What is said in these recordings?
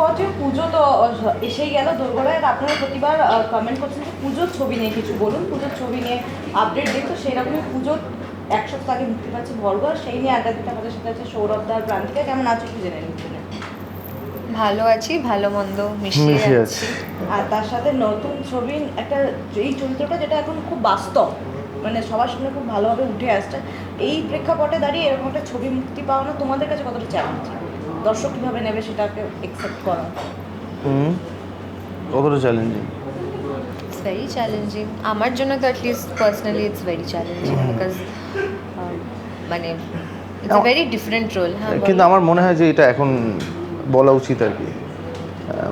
স্পটে পুজো তো এসেই গেল দোরগোড়ায় আপনারা প্রতিবার কমেন্ট করছেন যে পুজোর ছবি নিয়ে কিছু বলুন পুজোর ছবি নিয়ে আপডেট দিন তো সেই রকমই পুজোর এক সপ্তাহ আগে মুক্তি পাচ্ছে বর্গ আর সেই নিয়ে আড্ডা দিতে আমাদের সাথে আছে সৌরভ দার প্রান্তিকা। কেমন আছো একটু জেনে নিন শুনে। ভালো আছি ভালো মন্দ মিশিয়ে আছে। আর তার সাথে নতুন ছবি একটা এই চরিত্রটা যেটা এখন খুব বাস্তব মানে সবার সামনে খুব ভালোভাবে উঠে আসছে। এই প্রেক্ষাপটে দাঁড়িয়ে এরকম একটা ছবি মুক্তি পাওয়ানো তোমাদের কাছে কতটা চ্যালেঞ্জ দর্শক কীভাবে নেবে সেটাকে একসেপ্ট করা। হুম কতটা চ্যালেঞ্জিং ইটস ভেরি চ্যালেঞ্জিং আমার জন্য তো at least personally it's very challenging because মানে ইটস ভেরি ডিফারেন্ট রোল হ্যাঁ কিন্তু আমার মনে হয় যে এটা এখন বলা উচিত আর কি।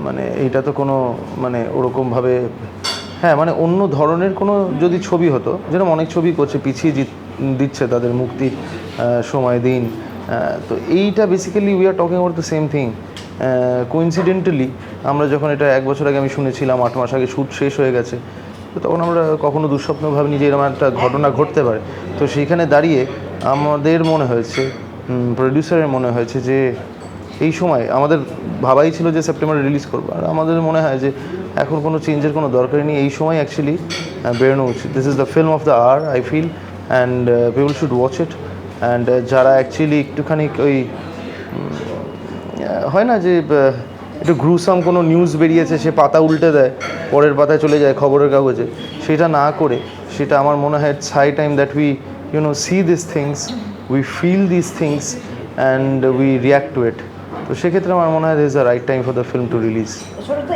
মানে এইটা তো কোনো মানে ওরকমভাবে হ্যাঁ মানে অন্য ধরনের কোনো যদি ছবি হতো যেরকম অনেক ছবি করছে পিছিয়ে জিত- দিচ্ছে তাদের মুক্তির সময় দিন তো এইটা basically we are talking about the same thing coincidentally আমরা যখন এটা এক বছর আগে আমি শুনেছিলাম, আট মাস আগে শ্যুট শেষ হয়ে গেছে, তো তখন আমরা কখনো দুঃস্বপ্ন ভাবিনি যে এরকম একটা ঘটনা ঘটতে পারে। তো সেইখানে দাঁড়িয়ে আমাদের মনে হয়েছে প্রডিউসারের মনে হয়েছে যে এই সময় আমাদের ভাবাই ছিল যে সেপ্টেম্বরে রিলিজ করব। আর আমাদের মনে হয় যে এখন কোনো চেঞ্জের কোনো দরকারই নেই। এই সময় অ্যাকচুয়ালি বেরোনো উচিত। This is the film of the hour I feel and people should watch it and যারা অ্যাকচুয়ালি একটুখানি ওই হয় না যে একটু গ্রুসাম কোনো নিউজ বেরিয়েছে সে পাতা উল্টে দেয় পরের পাতায় চলে যায় খবরের কাগজে সেটা না করে সেটা আমার মনে হয় it's high time that we you know see this things we feel this things and we react to it তো সেক্ষেত্রে আমার মনে হয় this a right time for the film to release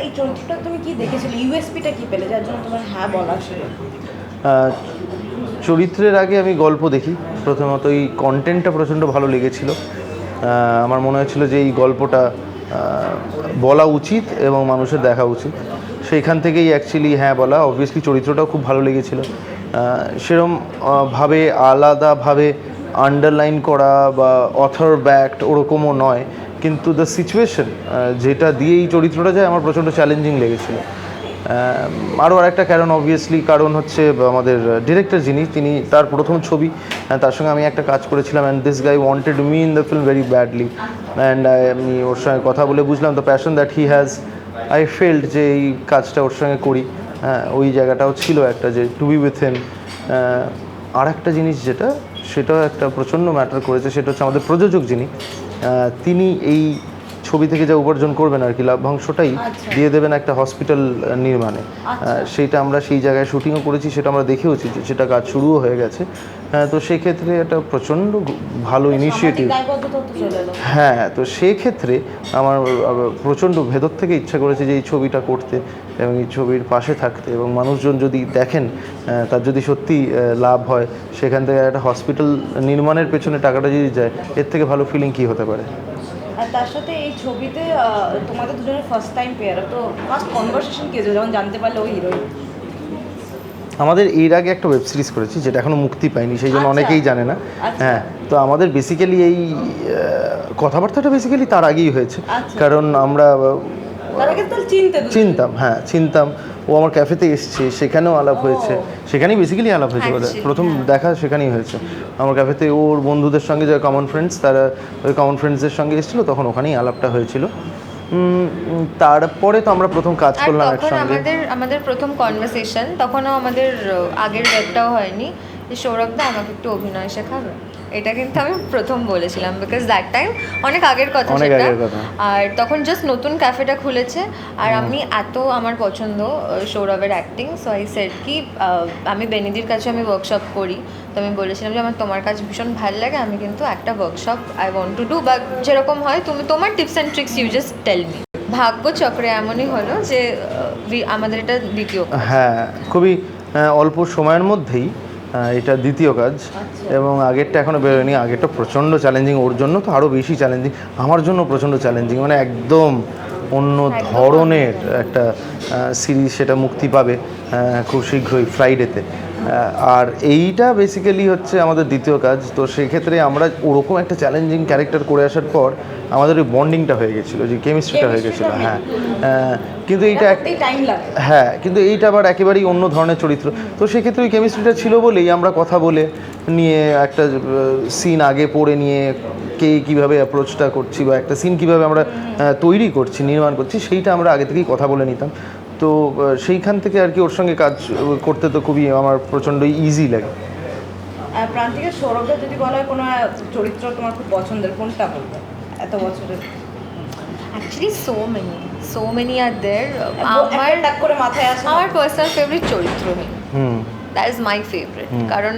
এই চরিত্রটা তুমি কি দেখেছিলে? ইউএসপিটা কি পেলে? যার জন্য তোমার হ্যাঁ বলা ছিল। চরিত্রের আগে আমি গল্প দেখি। প্রথমত এই কন্টেন্টটা প্রচণ্ড ভালো লেগেছিল। আমার মনে হয়েছিল যে এই গল্পটা বলা উচিত এবং মানুষের দেখা উচিত। সেইখান থেকেই অ্যাকচুয়ালি হ্যাঁ বলা অবভিয়াসলি চরিত্রটাও খুব ভালো লেগেছিল। আহ, সেরম ভাবে আলাদাভাবে আন্ডারলাইন করা বা অথর ব্যাক্ট ওরকমও নয়। কিন্তু দ্য সিচুয়েশন যেটা দিয়ে এই চরিত্রটা যায় আমার প্রচণ্ড চ্যালেঞ্জিং লেগেছিল। আরও আরেকটা কারণ অবভিয়াসলি কারণ হচ্ছে আমাদের ডিরেক্টর যিনি তিনি তার প্রথম ছবি আহ, তার সঙ্গে আমি একটা কাজ করেছিলাম and this guy wanted me in the film very badly and আমি ওর সঙ্গে কথা বলে বুঝলাম the passion that he has I felt যে এই কাজটা ওর সঙ্গে করি হ্যাঁ ওই জায়গাটাও ছিল একটা যে টু বি উইথ হিম আর একটা জিনিস যেটা সেটাও একটা প্রচণ্ড ম্যাটার করেছে সেটা হচ্ছে আমাদের প্রযোজক যিনি তিনি এই ছবি থেকে যা উপার্জন করবেন আর কি লাভ্যাংশটাই আচ্ছা। দিয়ে দেবেন একটা হসপিটাল নির্মাণে। আহ, সেইটা আমরা সেই জায়গায় শুটিংও করেছি সেটা আমরা দেখেওছি যে সেটা কাজ শুরুও হয়ে গেছে। হ্যাঁ তো সেক্ষেত্রে একটা প্রচণ্ড ভালো ইনিশিয়েটিভ এলো। হ্যাঁ তো সেক্ষেত্রে আমার প্রচণ্ড ভেতর থেকে ইচ্ছা করেছে যে এই ছবিটা করতে এবং এই ছবির পাশে থাকতে এবং মানুষজন যদি দেখেন তার যদি সত্যি লাভ হয় সেখান থেকে একটা হসপিটাল নির্মাণের পেছনে টাকাটা যদি যায় এর থেকে ভালো ফিলিং কী হতে পারে? আর তার সাথে এই ছবিতে তোমাদের দুজনের ফার্স্ট টাইম পেয়ার তো ফার্স্ট কনভারসেশন কি যখন জানতে পারলে ওই হিরোইন আমাদের এর আগে একটা ওয়েব সিরিজ করেছি যেটা এখনও মুক্তি পায়নি সেই জন্য আচ্ছা। অনেকেই জানে না আচ্ছা। হ্যাঁ তো আমাদের বেসিক্যালি এই কথাবার্তাটা বেসিক্যালি তার আগেই হয়েছে আচ্ছা। কারণ আমরা। চিনতাম হ্যাঁ চিনতাম ও আমার ক্যাফেতে এসছে সেখানেও আলাপ হয়েছে। সেখানেই বেসিক্যালি আলাপ হয়েছে বোধহয়। প্রথম দেখা সেখানেই হয়েছে। আমার ক্যাফেতে ওর বন্ধুদের সঙ্গে যে কমন ফ্রেন্ডস তারা ওই কমন ফ্রেন্ডসদের সঙ্গে এসেছিল তখন ওখানেই আলাপটা হয়েছিল। তারপরে তো আমরা প্রথম কাজ করলাম একসঙ্গে। আমাদের আমাদের প্রথম কনভারসেশন তখনও আমাদের আগের ওয়েবটাও হয়নি। যে সৌরভদা আমাকে একটু অভিনয় শেখাবে? এটা কিন্তু আমি প্রথম বলেছিলাম বিকজ দ্যাট টাইম অনেক আগের কথা সেটা। আর তখন জাস্ট নতুন ক্যাফেটা খুলেছে আর আমি এত আমার পছন্দ সৌরভের অ্যাক্টিং সো আই সেট কি আমি বেনিদির কাছে আমি ওয়ার্কশপ করি। তো আমি বলেছিলাম যে আমার তোমার কাজ ভীষণ ভালো লাগে আমি কিন্তু একটা workshop I want to do বা যেরকম হয় তুমি তোমার tips and tricks you just tell me ভাগ্য চক্রে এমনই হলো যে আমাদের এটা দ্বিতীয়। হ্যাঁ খুবই অল্প সময়ের মধ্যেই এটা দ্বিতীয় কাজ। এবং আগেরটা এখনও বেরোয়নি। আগেরটা প্রচণ্ড চ্যালেঞ্জিং ওর জন্য তো আরও বেশি চ্যালেঞ্জিং আমার জন্য প্রচণ্ড চ্যালেঞ্জিং মানে একদম অন্য ধরনের একটা সিরিজ সেটা মুক্তি পাবে খুব শীঘ্রই ফ্রাইডেতে আর এইটা বেসিক্যালি হচ্ছে আমাদের দ্বিতীয় কাজ। তো সেক্ষেত্রে আমরা ওরকম একটা চ্যালেঞ্জিং ক্যারেক্টার করে আসার পর আমাদের ওই বন্ডিংটা হয়ে গেছিল যে কেমিস্ট্রিটা হয়ে গেছিল হ্যাঁ কিন্তু এইটা হ্যাঁ কিন্তু এইটা আবার একেবারেই অন্য ধরনের চরিত্র। তো সেক্ষেত্রে ওই কেমিস্ট্রিটা ছিল বলেই আমরা কথা বলে নিয়ে একটা সিন আগে পড়ে নিয়ে কে কীভাবে অ্যাপ্রোচটা করছি বা একটা সিন কীভাবে আমরা তৈরি করছি নির্মাণ করছি সেইটা আমরা আগে থেকেই কথা বলে নিতাম। তো সেইখান থেকে আর কি ওর সঙ্গে কাজ করতে তো খুবই আমার প্রচণ্ড ইজি লাগে। আর প্রান্তিকের সৌরভের যদি বলা হয় কোনো চরিত্র তোমার খুব পছন্দের কোনটা বলবে? এত বছরের। Actually so many so many আর দের আমার ডাক করে মাথায় আসে আমার personal favourite Charitraheen hmm. That is my favourite কারণ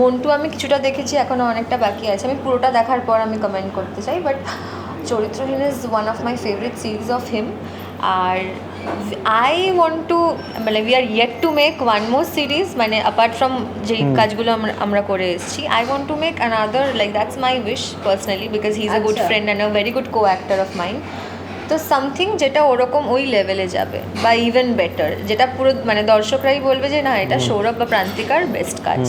মন্টু আমি কিছুটা দেখেছি এখনও অনেকটা বাকি আছে। আমি পুরোটা দেখার পর আমি কমেন্ট করতে চাই but Charitraheen is one of my favourite series of him are I want to মানে we are yet to make one more series মানে অ্যাপার্ট ফ্রম যেই কাজগুলো আমরা আমরা করে এসেছি I want to make another like that's my wish personally because he is a good. Friend and a very good co actor of mind তো something যেটা ওরকম ওই লেভেলে যাবে বা ইভেন বেটার যেটা পুরো মানে দর্শকরাই বলবে যে না এটা সৌরভ বা প্রান্তিকার বেস্ট কাজ।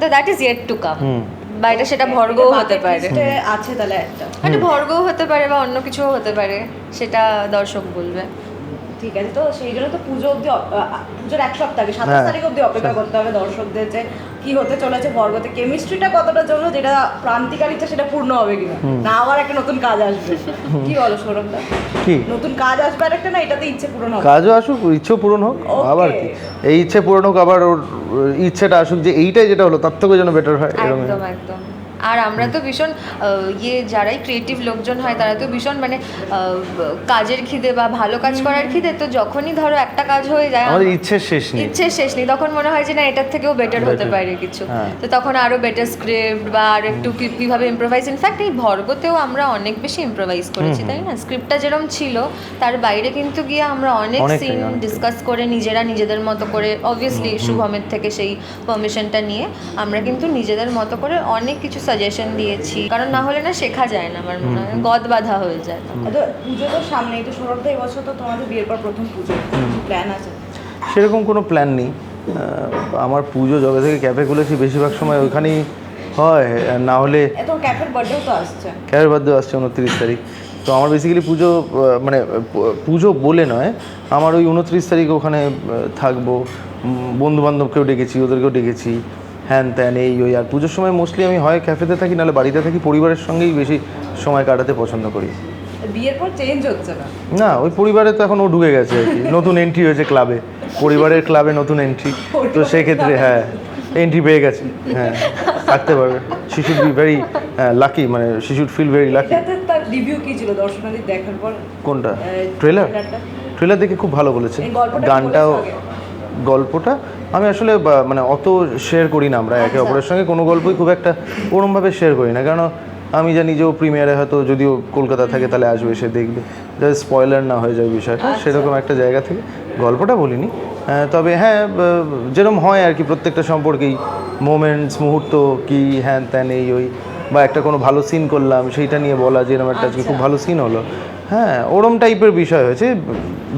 তো that is yet to come hmm. বা এটা সেটা ভর্গও হতে পারে। আছে তাহলে একটা। মানে ভর্গও হতে পারে বা অন্য কিছুও হতে পারে সেটা দর্শক বলবে। ঠিক আছে তো সেই জন্য তো পুজো অব্দি পুজোর এক সপ্তাহ আগে সাতাশ হ্যাঁ। তারিখ অব্দি অপেক্ষা করতে হবে দর্শকদের যে কি হতে চলেছে বর্গতে কেমিস্ট্রিটা কতটা জন্য যেটা প্রান্তিকার ইচ্ছা সেটা পূর্ণ হবে কিনা। না আবার একটা নতুন কাজ আসবে। কি বলো সৌরভদা? কি? নতুন কাজ আসবে আর একটা না এটাতে ইচ্ছে পূরণ হবে? কাজও আসুক ইচ্ছেও পূরণ হোক আবার কি? এই ইচ্ছে পূরণ হোক আবার ওর ইচ্ছেটা আসুক যে এইটাই যেটা হলো তার থেকেও যেন বেটার হয় একদম একদম। আর আমরা তো ভীষণ ইয়ে যারাই ক্রিয়েটিভ লোকজন হয় তারা তো ভীষণ মানে কাজের খিদে বা ভালো কাজ করার খিদে তো যখনই ধরো একটা কাজ হয়ে যায় আমাদের ইচ্ছের শেষ নেই। ইচ্ছে শেষ নেই তখন মনে হয় যে না এটার থেকেও বেটার হতে পারে কিছু। হ্যাঁ। তো তখন আরও বেটার স্ক্রিপ্ট বা আর একটু কীভাবে ইম্প্রোভাইজ ইনফ্যাক্ট এই ভর্গতেও আমরা অনেক বেশি ইম্প্রোভাইজ করেছি তাই না? স্ক্রিপ্টটা যেরকম ছিল তার বাইরে কিন্তু গিয়ে আমরা অনেক সিন ডিসকাস করে নিজেরা নিজেদের মতো করে অবভিয়াসলি শুভমের থেকে সেই পারমিশনটা নিয়ে আমরা কিন্তু নিজেদের মতো করে অনেক কিছু সাজেশন দিয়েছি। কারণ না হলে না শেখা যায় না আমার মনে হয়। গদ বাঁধা হয়ে যায় তো পুজো তো সামনেই তো সৌরভদা এই বছর তো তোমাদের বিয়ের পর প্রথম পুজো। প্ল্যান আছে? সেরকম কোনো প্ল্যান নেই। আমার পুজো যবে থেকে ক্যাফে খুলেছি বেশিরভাগ সময় ওইখানেই হয়। না হলে এত ক্যাফের বার্থডেও তো আসছে। ক্যাফের বার্থডে আসছে উনত্রিশ তারিখ। তো আমার বেসিক্যালি পুজো মানে পুজো বলে নয়। আমার ওই উনত্রিশ তারিখ ওখানে থাকব। বন্ধু বান্ধবকেও ডেকেছি ওদেরকেও ডেকেছি। হ্যান ত্যান এই ওই আর পুজোর সময় মোস্টলি আমি হয় ক্যাফেতে থাকি নাহলে বাড়িতে থাকি পরিবারের সঙ্গেই বেশি সময় কাটাতে পছন্দ করি। বিয়ের পর চেঞ্জ হচ্ছে না? না ওই পরিবারে তো এখন ও ঢুকে গেছে আর কি। নতুন এন্ট্রি হয়েছে ক্লাবে পরিবারের ক্লাবে নতুন এন্ট্রি তো সেক্ষেত্রে হ্যাঁ এন্ট্রি পেয়ে গেছে। হ্যাঁ থাকতে পারবে। শিশু বি ভেরি লাকি মানে শিশু ফিল ভেরি লাকি তার রিভিউ কি ছিল? দর্শনার্থী দেখার পর কোনটা? ট্রেলার ট্রেলার দেখে খুব ভালো বলেছে। গানটাও গল্পটা আমি আসলে মানে অত শেয়ার করি না আমরা একে আচ্ছা। অপরের সঙ্গে। কোনো গল্পই খুব একটা ওরমভাবে শেয়ার করি না। কারণ আমি জানি যে ও প্রিমিয়ারে হয়তো যদিও কলকাতা থাকে তাহলে আসবে সে দেখবে। যাতে স্পয়লার না হয়ে যায় বিষয়টা আচ্ছা। সেরকম একটা জায়গা থেকে গল্পটা বলিনি। তবে হ্যাঁ যেরকম হয় আর কি প্রত্যেকটা সম্পর্কেই। মোমেন্টস মুহূর্ত কি হ্যান ত্যান এই ওই বা একটা কোনো ভালো সিন করলাম সেইটা নিয়ে বলা যে এরকম একটা আজকে খুব ভালো সিন হলো। হ্যাঁ ওরম টাইপের বিষয় হয়েছে।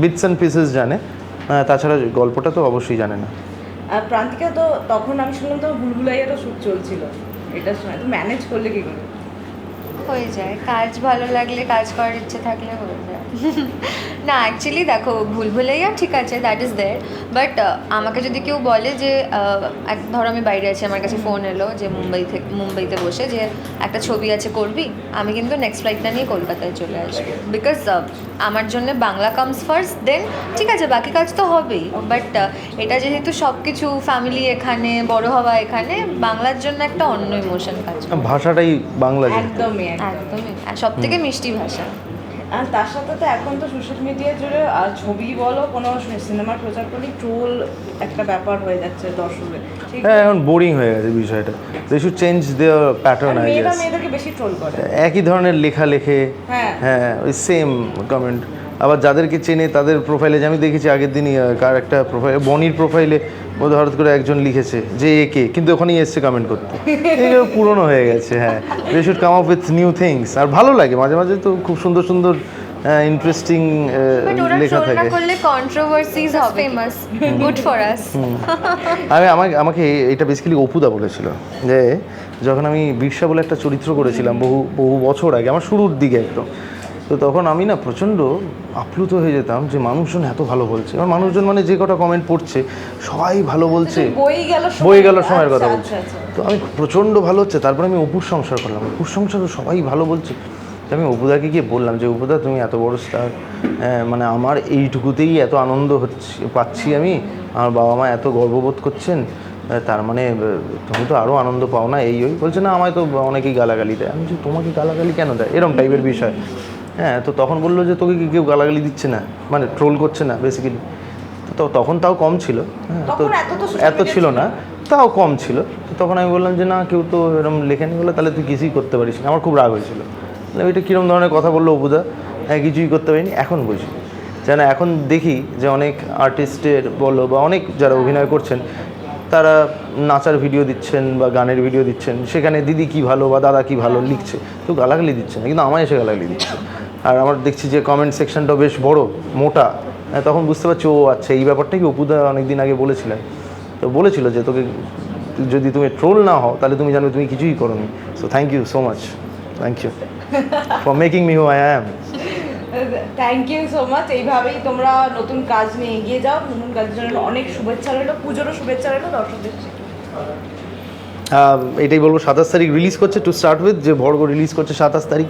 বিটস অ্যান্ড পিসেস জানে। তাছাড়া গল্পটা তো অবশ্যই জানে না। আর প্রান্তিকা তো তখন আমি শুনলাম তো ভুলভুলাইয়ারও শুট চলছিল। এটা সময় তো ম্যানেজ করলে কী করে? হয়ে যায়। কাজ ভালো লাগলে কাজ করার ইচ্ছে থাকলে হয়ে যায়। না অ্যাকচুয়ালি দেখো ভুল ভুলাইয়া ঠিক আছে দ্যাট ইজ দেয়ার বাট আমাকে যদি কেউ বলে যে এক ধরো আমি বাইরে আছি আমার কাছে ফোন এলো যে মুম্বাই থেকে মুম্বাইতে বসে যে একটা ছবি আছে করবি আমি কিন্তু নেক্সট ফ্লাইটটা নিয়ে কলকাতায় চলে আসব। বিকজ আমার জন্য বাংলা কামস ফার্স্ট দেন ঠিক আছে বাকি কাজ তো হবেই। বাট এটা যেহেতু সব কিছু ফ্যামিলি এখানে বড় হওয়া এখানে বাংলার জন্য একটা অন্য ইমোশন কাজ ভাষাটাই বাংলা একদমই একদম একদমই। সব থেকে মিষ্টি ভাষা? আর তার সাথে তো এখন তো সোশ্যাল মিডিয়া জুড়ে আর ছবি বলো কোনো সিনেমার প্রচার করলে ট্রোল একটা ব্যাপার হয়ে যাচ্ছে দর্শকের হ্যাঁ এখন বোরিং হয়ে গেছে বিষয়টা। দে শুড চেঞ্জ দেওয়ার প্যাটার্ন আই গেস মেয়েদেরকে বেশি ট্রোল করে। একই ধরনের লেখা লেখে হ্যাঁ। হ্যাঁ ওই সেম কমেন্ট আবার যাদেরকে চেনে তাদের প্রোফাইলে যে আমি দেখেছি আগের দিনই কার একটা প্রোফাইল বনির প্রোফাইলে বোধ হঠাৎ করে একজন লিখেছে যে এ কে? কিন্তু ওখানেই এসছে কমেন্ট করতে। এগুলো পুরনো হয়ে গেছে হ্যাঁ। They should come up with new things আর ভালো লাগে মাঝে মাঝে তো খুব সুন্দর সুন্দর ইন্টারেস্টিং বাট লেখা থাকে। করলে কন্ট্রোভার্সিজ হবে। ফেমাস গুড ফর আস আমি আমাকে আমাকে এটা বেসিক্যালি অপুদা বলেছিল যে যখন আমি বিরসা বলে একটা চরিত্র করেছিলাম বহু বহু বছর আগে আমার শুরুর দিকে একদম তো তখন আমি না প্রচণ্ড আপ্লুত হয়ে যেতাম যে মানুষজন এত ভালো বলছে। এবার মানুষজন মানে যে কটা কমেন্ট পড়ছে সবাই ভালো বলছে। বই গেল সময়ের কথা আচ্ছা, বলছে। আচ্ছা, আচ্ছা। তো আমি প্রচণ্ড ভালো হচ্ছে তারপরে আমি অপুর সংসার করলাম। অপুর সংসারও সবাই ভালো বলছে। তো আমি অপুদাকে গিয়ে বললাম যে অপুদা তুমি এত বড় স্টার মানে আমার এইটুকুতেই এত আনন্দ হচ্ছে পাচ্ছি আমি। আমার বাবা মা এত গর্ববোধ করছেন তার মানে তুমি তো আরও আনন্দ পাও না এই ওই। বলছে না আমায় তো অনেকেই গালাগালি দেয়। আমি যে তোমাকে গালাগালি কেন দেয়? এরম টাইপের বিষয়। হ্যাঁ তো তখন বলল যে তোকে কি কেউ গালাগালি দিচ্ছে না? মানে ট্রোল করছে না বেসিক্যালি তো তখন তাও কম ছিল হ্যাঁ তো এত তো ছিল না তাও কম ছিল। তো তখন আমি বললাম যে না কেউ তো এরকম লেখেনি বলে তাহলে তুই কিছুই করতে পারিস না। আমার খুব রাগ হয়েছিল। এটা কীরকম ধরনের কথা বলল অবুদা হ্যাঁ কিছুই করতে পারিনি এখন বুঝি। যেন এখন দেখি যে অনেক আর্টিস্টের বলো বা অনেক যারা অভিনয় করছেন তারা নাচার ভিডিও দিচ্ছেন বা গানের ভিডিও দিচ্ছেন। সেখানে দিদি কি ভালো বা দাদা কি ভালো লিখছে। কেউ গালাগালি দিচ্ছে না কিন্তু আমায় এসে গালাগালি দিচ্ছে। আর আমার দেখছি যে কমেন্ট সেকশনটা বেশ বড় মোটা। হ্যাঁ, তখন বুঝতে পারছি ও আচ্ছা এই ব্যাপারটা কি অপুদা অনেকদিন আগে বলেছিলেন? তো বলেছিল যে তোকে যদি তুমি ট্রোল না হও তাহলে তুমি জানবে তুমি কিছুই করোনি। So thank you so much thank you for making me who I am thank you so much এইভাবেই তোমরা নতুন কাজ নিয়ে এগিয়ে যাও। নতুন কাজের জন্য অনেক শুভেচ্ছা রইল। পুজোরও শুভেচ্ছা রইল দর্শকদের এটাই বলব সাতাশ তারিখ রিলিজ করছে টু স্টার্ট উইথ যে ভর্গ রিলিজ করছে সাতাশ তারিখ।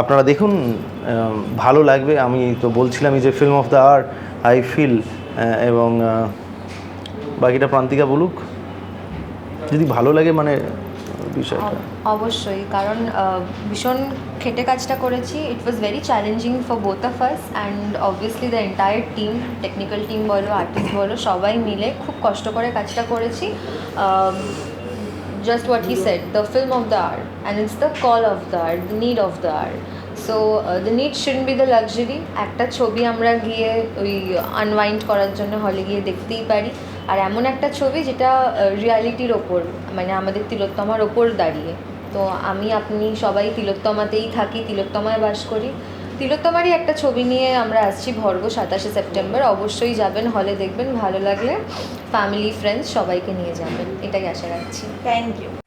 আপনারা দেখুন ভালো লাগবে। আমি তো বলছিলামই যে film of the art I feel এবং বাকিটা প্রান্তিকা বলুক। যদি ভালো লাগে মানে বিষয়টা। অবশ্যই, কারণ ভীষণ খেটে কাজটা করেছি। It was very challenging for both of us and obviously the entire team technical team বলো আর্টিস্ট বলো, সবাই মিলে খুব কষ্ট করে কাজটা করেছি। Just what he set the film of the art and it's the call of the art the need of the art so the need should be the luxury একটা ছবি আমরা গিয়ে ওই আনওয়াইন্ড করার জন্য হলে গিয়ে দেখতেই পারি। আর এমন একটা ছবি যেটা রিয়ালিটির ওপর মানে আমাদের তিলোত্তমার ওপর দাঁড়িয়ে। তো আমি, আপনি সবাই তিলোত্তমাতেই থাকি, তিলোত্তমায় বাস করি। তিলোত্তমারই একটা ছবি নিয়ে আমরা আসছি ভর্গ সাতাশে সেপ্টেম্বর। অবশ্যই যাবেন হলে দেখবেন, ভালো লাগলে ফ্যামিলি ফ্রেন্ডস সবাইকে নিয়ে যাবেন। এটাই আশা রাখছি। Thank you